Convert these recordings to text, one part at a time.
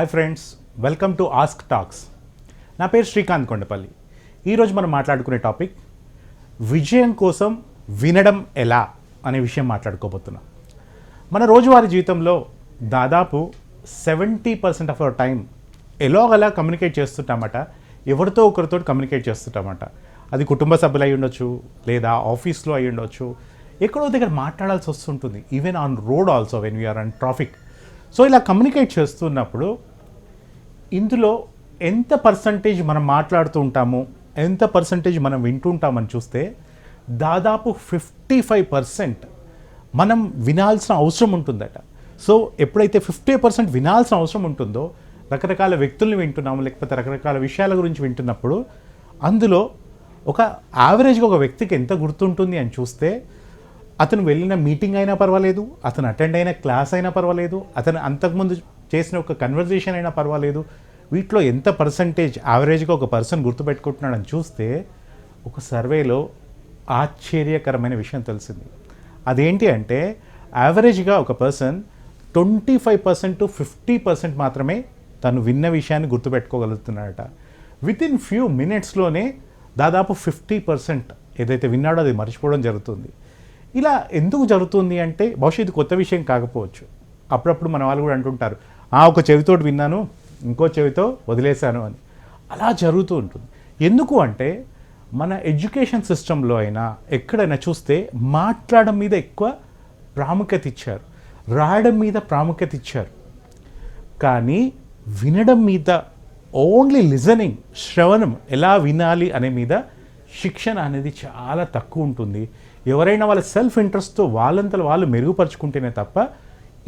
Hi friends welcome to ask talks. నా పేరు శ్రీకాంత్ కొండపల్లి. ఈరోజు మనం మాట్లాడుకునే టాపిక్ విజయం కోసం వినడం ఎలా అనే విషయం మాట్లాడుకోబోతున్నాం. మన రోజువారీ జీవితంలో దాదాపు seventy percent of our time ఎలాగలా communicate చేస్తుంటామట ఎవరితో ఒకరితో కమ్యూనికేట్ చేస్తుంటామట. అది కుటుంబ సభ్యులు అయి ఉండొచ్చు లేదా ఆఫీస్లో అయి ఉండొచ్చు ఎక్కడో దగ్గర మాట్లాడాల్సి వస్తుంటుంది. Even on road also when we are on traffic so ఇలా కమ్యూనికేట్ చేస్తున్నప్పుడు ఇందులో ఎంత పర్సంటేజ్ మనం మాట్లాడుతూ ఉంటాము ఎంత పర్సంటేజ్ మనం వింటుంటామని చూస్తే దాదాపు ఫిఫ్టీ ఫైవ్ పర్సెంట్ మనం వినాల్సిన అవసరం ఉంటుందట. సో ఎప్పుడైతే ఫిఫ్టీ పర్సెంట్ వినాల్సిన అవసరం ఉంటుందో రకరకాల వ్యక్తుల్ని వింటున్నాము లేకపోతే రకరకాల విషయాల గురించి వింటున్నప్పుడు అందులో ఒక యావరేజ్గా ఒక వ్యక్తికి ఎంత గుర్తుంటుంది అని చూస్తే అతను వెళ్ళిన మీటింగ్ అయినా పర్వాలేదు అతను అటెండ్ అయిన క్లాస్ అయినా పర్వాలేదు అతను అంతకుముందు చేసిన ఒక కన్వర్జేషన్ అయినా పర్వాలేదు. వీటిలో ఎంత పర్సంటేజ్ యావరేజ్గా ఒక పర్సన్ గుర్తుపెట్టుకుంటున్నాడని చూస్తే ఒక సర్వేలో ఆశ్చర్యకరమైన విషయం తెలిసింది. అదేంటి అంటే యావరేజ్గా ఒక person twenty five percent to fifty percent మాత్రమే తను విన్న విషయాన్ని గుర్తుపెట్టుకోగలుగుతున్నాడట. విత్ ఇన్ ఫ్యూ మినిట్స్లోనే దాదాపు ఫిఫ్టీ పర్సెంట్ ఏదైతే విన్నాడో అది మర్చిపోవడం జరుగుతుంది. ఇలా ఎందుకు జరుగుతుంది అంటే బహుశా ఇది కొత్త విషయం కాకపోవచ్చు. అప్పుడప్పుడు మన వాళ్ళు కూడా అంటుంటారు ఆ ఒక చెవితోటి విన్నాను ఇంకో చెవితో వదిలేశాను అని. అలా జరుగుతూ ఉంటుంది. ఎందుకు అంటే మన ఎడ్యుకేషన్ సిస్టంలో అయినా ఎక్కడైనా చూస్తే మాట్లాడడం మీద ఎక్కువ ప్రాముఖ్యత ఇచ్చారు. రాయడం మీద ప్రాముఖ్యత ఇచ్చారు. కానీ వినడం మీద ఓన్లీ లిజనింగ్ శ్రవణం ఎలా వినాలి అనే మీద శిక్షణ అనేది చాలా తక్కువ ఉంటుంది. ఎవరైనా వాళ్ళ సెల్ఫ్ ఇంట్రెస్ట్తో వాళ్ళంతలో వాళ్ళు మెరుగుపరుచుకుంటేనే తప్ప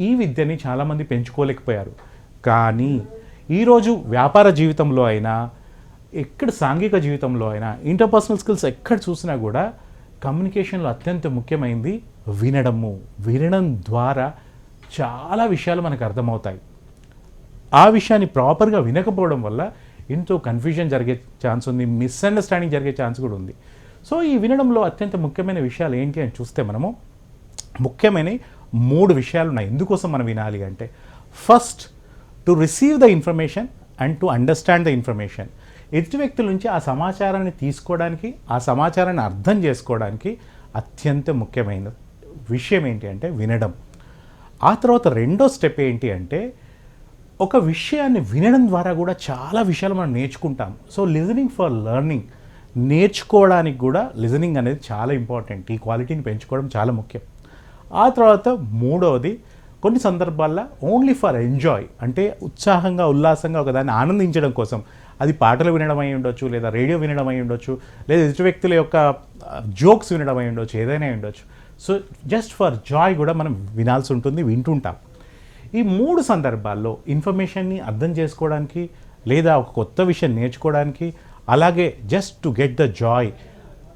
ఈ విద్యని చాలామంది పెంచుకోలేకపోయారు. కానీ ఈరోజు వ్యాపార జీవితంలో అయినా ఎక్కడ సాంఘిక జీవితంలో అయినా ఇంటర్పర్సనల్ స్కిల్స్ ఎక్కడ చూసినా కూడా కమ్యూనికేషన్లో అత్యంత ముఖ్యమైనది వినడము. వినడం ద్వారా చాలా విషయాలు మనకు అర్థమవుతాయి. ఆ విషయాన్ని ప్రాపర్గా వినకపోవడం వల్ల ఎంతో కన్ఫ్యూజన్ జరిగే ఛాన్స్ ఉంది మిస్అండర్స్టాండింగ్ జరిగే ఛాన్స్ కూడా ఉంది. సో ఈ వినడంలో అత్యంత ముఖ్యమైన విషయాలు ఏంటి అని చూస్తే మనము ముఖ్యమైన మూడు విషయాలు ఉన్నాయి ఎందుకోసం మనం వినాలి అంటే first to receive the information and to understand the information ఎదుటి వ్యక్తుల నుంచి ఆ సమాచారాన్ని తీసుకోవడానికి ఆ సమాచారాన్ని అర్థం చేసుకోవడానికి అత్యంత ముఖ్యమైన విషయం ఏంటి అంటే వినడం. ఆ తర్వాత రెండో స్టెప్ ఏంటి అంటే ఒక విషయాన్ని వినడం ద్వారా కూడా చాలా విషయాలు మనం నేర్చుకుంటాం. So listening for learning. నేర్చుకోవడానికి కూడా లిజనింగ్ అనేది చాలా ఇంపార్టెంట్. ఈ క్వాలిటీని పెంచుకోవడం చాలా ముఖ్యం. ఆ తర్వాత మూడవది కొన్ని సందర్భాల్లో ఓన్లీ ఫర్ ఎంజాయ్ అంటే ఉత్సాహంగా ఉల్లాసంగా ఒకదాన్ని ఆనందించడం కోసం. అది పాటలు వినడం అయి ఉండొచ్చు లేదా రేడియో వినడం అయి ఉండొచ్చు లేదా ఎదుటి వ్యక్తుల యొక్క జోక్స్ వినడం అయి ఉండొచ్చు ఏదైనా ఉండొచ్చు. సో జస్ట్ ఫర్ జాయ్ కూడా మనం వినాల్సి ఉంటుంది వింటుంటాం. ఈ మూడు సందర్భాల్లో ఇన్ఫర్మేషన్ని అర్థం చేసుకోవడానికి లేదా ఒక కొత్త విషయం నేర్చుకోవడానికి అలాగే just to get the joy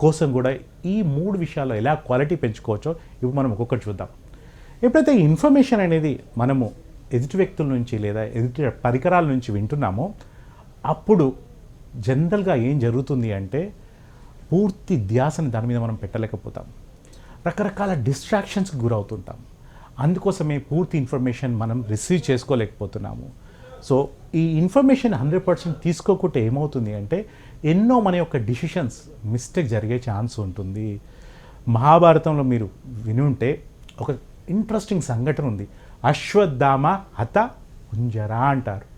కోసం కూడా ఈ మూడు విషయాల్లో ఎలా క్వాలిటీ పెంచుకోవచ్చో ఇప్పుడు మనం ఒక్కొక్కటి చూద్దాం. ఎప్పుడైతే ఇన్ఫర్మేషన్ అనేది మనము ఎదుటి వ్యక్తుల నుంచి లేదా ఎదుటి పరికరాల నుంచి వింటున్నామో అప్పుడు జనరల్గా ఏం జరుగుతుంది అంటే పూర్తి ధ్యాసని దాని మీద మనం పెట్టలేకపోతాం. రకరకాల డిస్ట్రాక్షన్స్కి గురవుతుంటాం. అందుకోసమే పూర్తి ఇన్ఫర్మేషన్ మనం రిసీవ్ చేసుకోలేకపోతున్నాము. సో ఈ ఇన్ఫర్మేషన్ హండ్రెడ్ పర్సెంట్ తీసుకోకుంటే ఏమవుతుంది అంటే ఎన్నో మన యొక్క డిసిషన్స్ మిస్టేక్ జరిగే ఛాన్స్ ఉంటుంది. మహాభారతంలో మీరు వినుంటే ఒక ఇంట్రెస్టింగ్ సంఘటన ఉంది. అశ్వత్థామ హత కుంజరా అంటారు.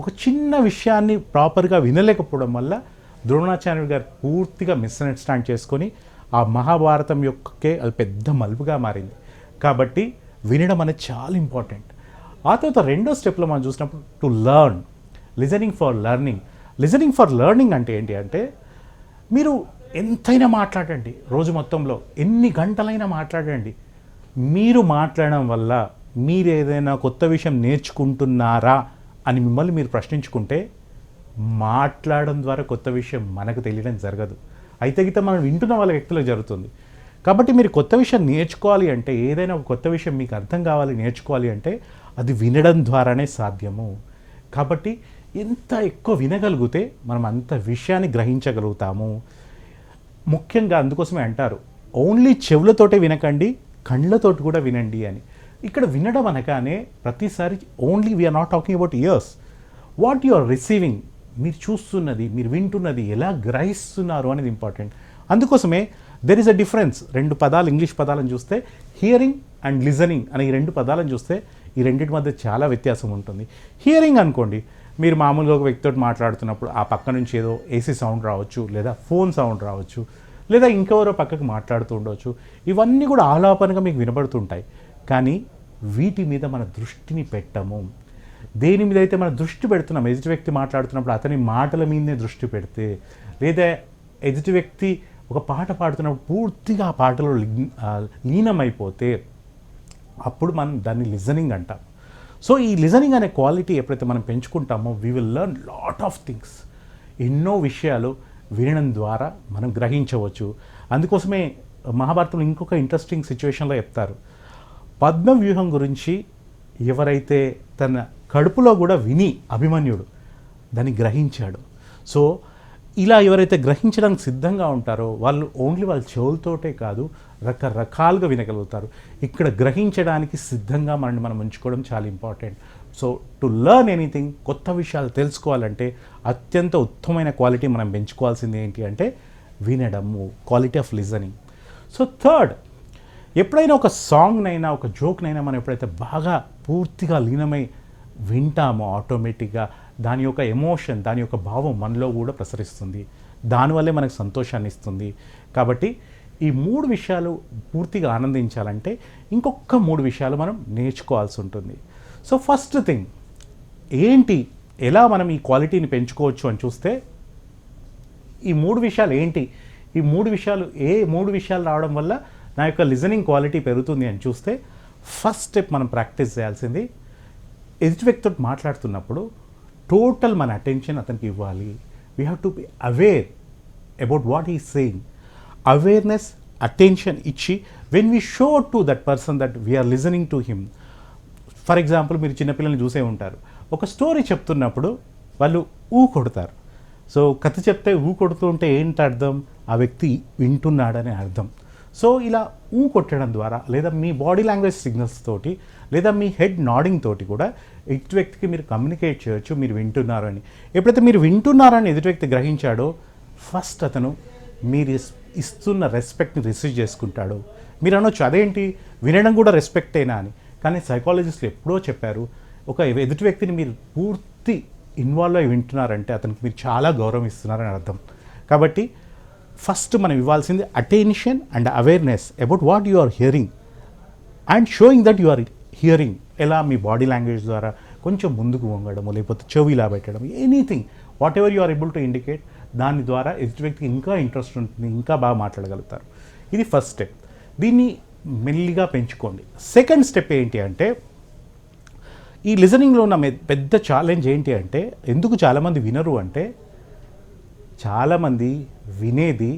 ఒక చిన్న విషయాన్ని ప్రాపర్గా వినలేకపోవడం వల్ల ద్రోణాచార్యుడు గారు పూర్తిగా మిస్అండర్స్టాండ్ చేసుకొని ఆ మహాభారతం యొక్కకే అది పెద్ద మలుపుగా మారింది. కాబట్టి వినడం అనేది చాలా ఇంపార్టెంట్. ఆ తర్వాత రెండో స్టెప్లో మనం చూసినప్పుడు to learn. Listening for learning. Listening for learning అంటే ఏంటి అంటే మీరు ఎంతైనా మాట్లాడండి రోజు మొత్తంలో ఎన్ని గంటలైనా మాట్లాడండి. మీరు మాట్లాడడం వల్ల మీరు ఏదైనా కొత్త విషయం నేర్చుకుంటున్నారా అని మిమ్మల్ని మీరు ప్రశ్నించుకుంటే మాట్లాడడం ద్వారా కొత్త విషయం మనకు తెలియడం జరగదు. అయితే గిత మనం వింటున్న వాళ్ళ వ్యక్తులకు జరుగుతుంది. కాబట్టి మీరు కొత్త విషయం నేర్చుకోవాలి అంటే ఏదైనా ఒక కొత్త విషయం మీకు అర్థం కావాలి నేర్చుకోవాలి అంటే అది వినడం ద్వారానే సాధ్యము. కాబట్టి ఎంత ఎక్కువ వినగలిగితే మనం అంత విషయాన్ని గ్రహించగలుగుతాము. ముఖ్యంగా అందుకోసమే అంటారు ఓన్లీ చెవులతోటే వినకండి కళ్ళతోటి కూడా వినండి అని. ఇక్కడ వినడం అనగానే ప్రతిసారి only we are not talking about ears. What you are receiving? మీరు చూస్తున్నది మీరు వింటున్నది ఎలా గ్రహిస్తున్నారు అనేది ఇంపార్టెంట్. అందుకోసమే దెర్ ఇస్ అ డిఫరెన్స్ రెండు పదాలు ఇంగ్లీష్ పదాలను చూస్తే హియరింగ్ అండ్ లిజనింగ్ అనే ఈ రెండు పదాలను చూస్తే ఈ రెండింటి మధ్య చాలా వ్యత్యాసం ఉంటుంది. హియరింగ్ అనుకోండి మీరు మామూలుగా ఒక వ్యక్తితో మాట్లాడుతున్నప్పుడు ఆ పక్క నుంచి ఏదో ఏసీ సౌండ్ రావచ్చు లేదా ఫోన్ సౌండ్ రావచ్చు లేదా ఇంకెవరో పక్కకు మాట్లాడుతూ ఉండవచ్చు ఇవన్నీ కూడా ఆలాపనగా మీకు వినబడుతుంటాయి. కానీ వీటి మీద మన దృష్టిని పెట్టము. దేని మీద అయితే మన దృష్టి పెడుతున్నాం ఎదుటి వ్యక్తి మాట్లాడుతున్నప్పుడు అతని మాటల మీదనే దృష్టి పెడితే లేదా ఎదుటి వ్యక్తి ఒక పాట పాడుతున్నప్పుడు పూర్తిగా ఆ పాటలో లీనమైపోతే అప్పుడు మనం దాన్ని లిజనింగ్ అంటాం. సో ఈ లిజనింగ్ అనే క్వాలిటీ ఎప్పుడైతే మనం పెంచుకుంటామో we will learn lot of things ఎన్నో విషయాలు వినడం ద్వారా మనం గ్రహించవచ్చు. అందుకోసమే మహాభారతంలో ఇంకొక ఇంట్రెస్టింగ్ సిచ్యువేషన్లో చెప్తారు. పద్మ వ్యూహం గురించి ఎవరైతే తన కడుపులో కూడా విని అభిమన్యుడు దాన్ని గ్రహించాడు. సో ఇలా ఎవరైతే గ్రహించడానికి సిద్ధంగా ఉంటారో వాళ్ళు ఓన్లీ వాళ్ళ చెవులతోటే కాదు రకరకాలుగా వినగలుగుతారు. ఇక్కడ గ్రహించడానికి సిద్ధంగా మనల్ని మనం ఉంచుకోవడం చాలా important so to learn anything కొత్త విషయాలు తెలుసుకోవాలంటే అత్యంత ఉత్తమమైన క్వాలిటీ మనం పెంచుకోవాల్సింది ఏంటి అంటే వినడము quality of listening so third ఎప్పుడైనా ఒక సాంగ్నైనా ఒక జోక్నైనా మనం ఎప్పుడైతే బాగా పూర్తిగా లీనమై వింటామో ఆటోమేటిక్గా దాని యొక్క ఎమోషన్ దాని యొక్క భావం మనలో కూడా ప్రసరిస్తుంది. దానివల్లే మనకు సంతోషాన్ని ఇస్తుంది. కాబట్టి ఈ మూడు విషయాలు పూర్తిగా ఆనందించాలంటే ఇంకొక మూడు విషయాలు మనం నేర్చుకోవాల్సి ఉంటుంది. సో ఫస్ట్ థింగ్ ఏంటి ఎలా మనం ఈ క్వాలిటీని పెంచుకోవచ్చు అని చూస్తే ఈ మూడు విషయాలు ఏంటి ఈ మూడు విషయాలు ఏ మూడు విషయాలు రావడం వల్ల నా యొక్క లిజనింగ్ క్వాలిటీ పెరుగుతుంది అని చూస్తే ఫస్ట్ స్టెప్ మనం ప్రాక్టీస్ చేయాల్సింది ఎదుటి వ్యక్తితో మాట్లాడుతున్నప్పుడు టోటల్ మన అటెన్షన్ అతనికి ఇవ్వాలి. We have to be aware about what is saying awareness attention ఇచ్చి when we show to that person that we are listening to him for example మీరు చిన్నపిల్లల్ని చూసే ఉంటారు. ఒక స్టోరీ చెప్తున్నప్పుడు వాళ్ళు ఊ కొడతారు. సో కథ చెప్తే ఊ కొడుతూ ఉంటే ఏంటి అర్థం? ఆ వ్యక్తి వింటున్నాడని అర్థం. సో ఇలా ఊ కొట్టడం ద్వారా లేదా మీ బాడీ లాంగ్వేజ్ సిగ్నల్స్ తోటి లేదా మీ హెడ్ నాడింగ్ తోటి కూడా ఎదుటి వ్యక్తికి మీరు కమ్యూనికేట్ చేయొచ్చు మీరు వింటున్నారని. ఎప్పుడైతే మీరు వింటున్నారని ఎదుటి వ్యక్తి గ్రహించాడో ఫస్ట్ అతను మీరు ఇస్- ఇస్తున్న రెస్పెక్ట్ని రిసీవ్ చేసుకుంటాడు. మీరు అనొచ్చు అదేంటి? వినడం కూడా రెస్పెక్టేనా అని. కానీ సైకాలజిస్టులు ఎప్పుడో చెప్పారు ఒక ఎదుటి వ్యక్తిని మీరు పూర్తి ఇన్వాల్వ్ అయి వింటున్నారంటే అతనికి మీరు చాలా గౌరవం ఇస్తున్నారని అర్థం. కాబట్టి ఫస్ట్ మనం ఇవ్వాల్సింది attention and awareness about what you are hearing and showing that you are hearing ఎలా మీ బాడీ లాంగ్వేజ్ ద్వారా కొంచెం ముందుకు వంగడము లేకపోతే చెవిలా పెట్టడం anything whatever you are able to indicate దాని ద్వారా ఎదుటి వ్యక్తికి ఇంకా ఇంట్రెస్ట్ ఉంటుంది ఇంకా బాగా మాట్లాడగలుగుతారు. ఇది ఫస్ట్ స్టెప్. దీన్ని మెల్లిగా పెంచుకోండి. సెకండ్ స్టెప్ ఏంటి అంటే ఈ లిజనింగ్లో ఉన్న పెద్ద ఛాలెంజ్ ఏంటి అంటే ఎందుకు చాలామంది వినరు అంటే చాలామంది వినేది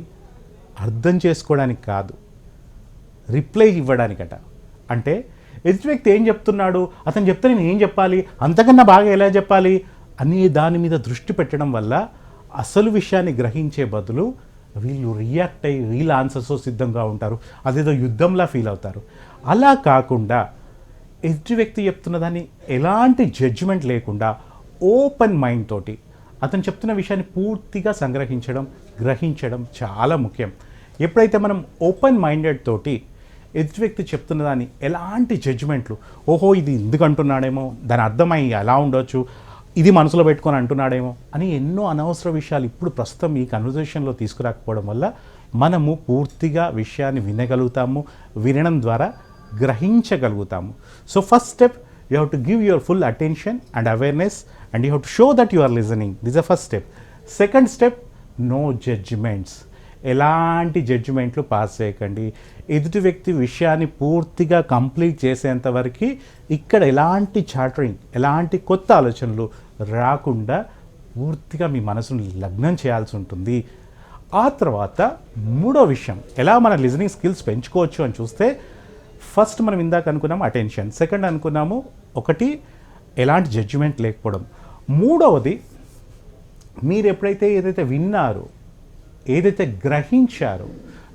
అర్థం చేసుకోవడానికి కాదు. రిప్లై ఇవ్వడానికట. అంటే ఎదుటి వ్యక్తి ఏం చెప్తున్నాడు? అతను చెప్తే నేను ఏం చెప్పాలి? అంతకన్నా బాగా ఎలా చెప్పాలి? అనే దాని మీద దృష్టి పెట్టడం వల్ల అసలు విషయాన్ని గ్రహించే బదులు వీళ్ళు రియాక్ట్ అయ్యి వీళ్ళ ఆన్సర్స్ సిద్ధంగా ఉంటారు. అదేదో యుద్ధంలా ఫీల్ అవుతారు. అలా కాకుండా ఎదుటి వ్యక్తి చెప్తున్న దాన్ని ఎలాంటి జడ్జిమెంట్ లేకుండా ఓపెన్ మైండ్ తోటి అతను చెప్తున్న విషయాన్ని పూర్తిగా సంగ్రహించడం గ్రహించడం చాలా ముఖ్యం. ఎప్పుడైతే మనం ఓపెన్ మైండెడ్ తోటి ఎదుటి వ్యక్తి చెప్తున్న దాన్ని ఎలాంటి జడ్జిమెంట్లు ఓహో ఇది ఎందుకు అంటున్నాడేమో దాని అర్థమై ఎలా ఉండొచ్చు? ఇది మనసులో పెట్టుకొని అంటున్నాడేమో? అని ఎన్నో అనవసర విషయాలు ఇప్పుడు ప్రస్తుతం ఈ కన్వర్జేషన్లో తీసుకురాకపోవడం వల్ల మనము పూర్తిగా విషయాన్ని వినగలుగుతాము వినడం ద్వారా గ్రహించగలుగుతాము. So first step you have to give your full attention and awareness and you have to show that you are listening this uh first step second step no judgements ఎలాంటి జడ్జిమెంట్లు పాస్ చేయకండి. ఎదుటి వ్యక్తి విషయాన్ని పూర్తిగా కంప్లీట్ చేసేంత వరకు ఇక్కడ ఎలాంటి చాటరింగ్ ఎలాంటి కొత్త ఆలోచనలు రాకుండా పూర్తిగా మీ మనసును లగ్నం చేయాల్సి ఉంటుంది. ఆ తర్వాత మూడో విషయం ఎలా మన లిజనింగ్ స్కిల్స్ పెంచుకోవచ్చు అని చూస్తే ఫస్ట్ మనం ఇందాక అనుకున్నాము అటెన్షన్ సెకండ్ అనుకున్నాము ఒకటి ఎలాంటి జడ్జిమెంట్ లేకపోవడం. మూడవది మీరు ఎప్పుడైతే ఏదైతే విన్నారో ఏదైతే గ్రహించారో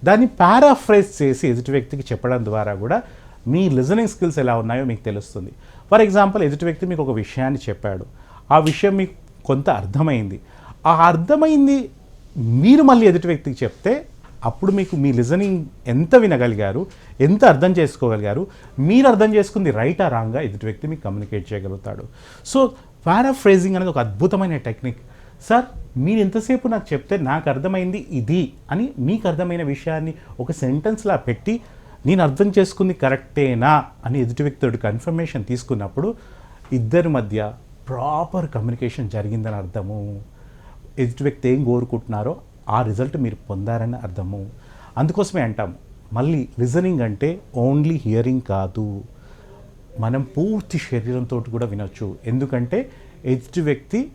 దాన్ని పారాఫ్రైజ్ చేసి ఎదుటి వ్యక్తికి చెప్పడం ద్వారా కూడా మీ లిజనింగ్ స్కిల్స్ ఎలా ఉన్నాయో మీకు తెలుస్తుంది. ఫర్ ఎగ్జాంపుల్ ఎదుటి వ్యక్తి మీకు ఒక విషయాన్ని చెప్పాడు. ఆ విషయం మీకు కొంత అర్థమైంది. ఆ అర్థమైంది మీరు మళ్ళీ ఎదుటి వ్యక్తికి చెప్తే అప్పుడు మీకు మీ లిజనింగ్ ఎంత వినగలిగారు ఎంత అర్థం చేసుకోగలిగారు మీరు అర్థం చేసుకుంది రైట్ ఆ రాంగ్గా ఎదుటి వ్యక్తి మీకు కమ్యూనికేట్ చేయగలుగుతాడు. సో పారాఫ్రేజింగ్ అనేది ఒక అద్భుతమైన టెక్నిక్. సార్ మీరు ఎంతసేపు నాకు చెప్తే నాకు అర్థమైంది ఇది అని మీకు అర్థమైన విషయాన్ని ఒక సెంటెన్స్లా పెట్టి నేను అర్థం చేసుకుంది కరెక్టేనా అని ఎదుటి వ్యక్తుడు కన్ఫర్మేషన్ తీసుకున్నప్పుడు ఇద్దరి మధ్య ప్రాపర్ కమ్యూనికేషన్ జరిగిందని అర్థము. ఎదుటి వ్యక్తి ఏం కోరుకుంటున్నారో ఆ రిజల్ట్ మీరు పొందారని అర్థము. అందుకోసమే అంటాం మళ్ళీ లిజనింగ్ అంటే ఓన్లీ హియరింగ్ కాదు. మనం పూర్తి శరీరంతో కూడా వినొచ్చు. ఎందుకంటే ఎదుటి వ్యక్తి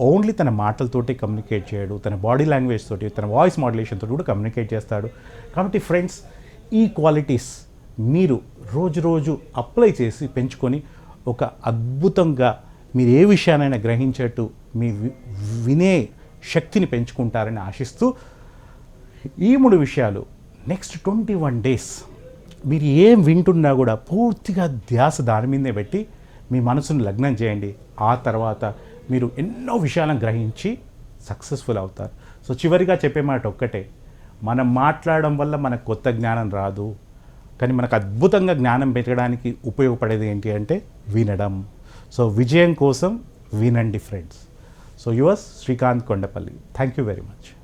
ఓన్లీ తన మాటలతోటి కమ్యూనికేట్ చేయడు తన బాడీ లాంగ్వేజ్ తోటి తన వాయిస్ మాడ్యులేషన్ తోటి కూడా కమ్యూనికేట్ చేస్తాడు. కాబట్టి ఫ్రెండ్స్ ఈ క్వాలిటీస్ మీరు రోజు రోజు అప్లై చేసి పెంచుకొని ఒక అద్భుతంగా మీరు ఏ విషయానైనా గ్రహించేట్టు మీ వి- వినే శక్తిని పెంచుకుంటారని ఆశిస్తూ ఈ మూడు విషయాలు నెక్స్ట్ ట్వంటీ వన్ డేస్ మీరు ఏం వింటున్నా కూడా పూర్తిగా ధ్యాస దాని మీదే పెట్టి మీ మనసును లగ్నం చేయండి. ఆ తర్వాత మీరు ఎన్నో విషయాలను గ్రహించి సక్సెస్ఫుల్ అవుతారు. సో చివరిగా చెప్పే మాట ఒక్కటే. మనం మాట్లాడడం వల్ల మనకు కొత్త జ్ఞానం రాదు. కానీ మనకు అద్భుతంగా జ్ఞానం పెరగడానికి ఉపయోగపడేది ఏంటి అంటే వినడం. సో విజయం కోసం వినండి friends. So yours Srikanth Kondapalli. Thank you very much.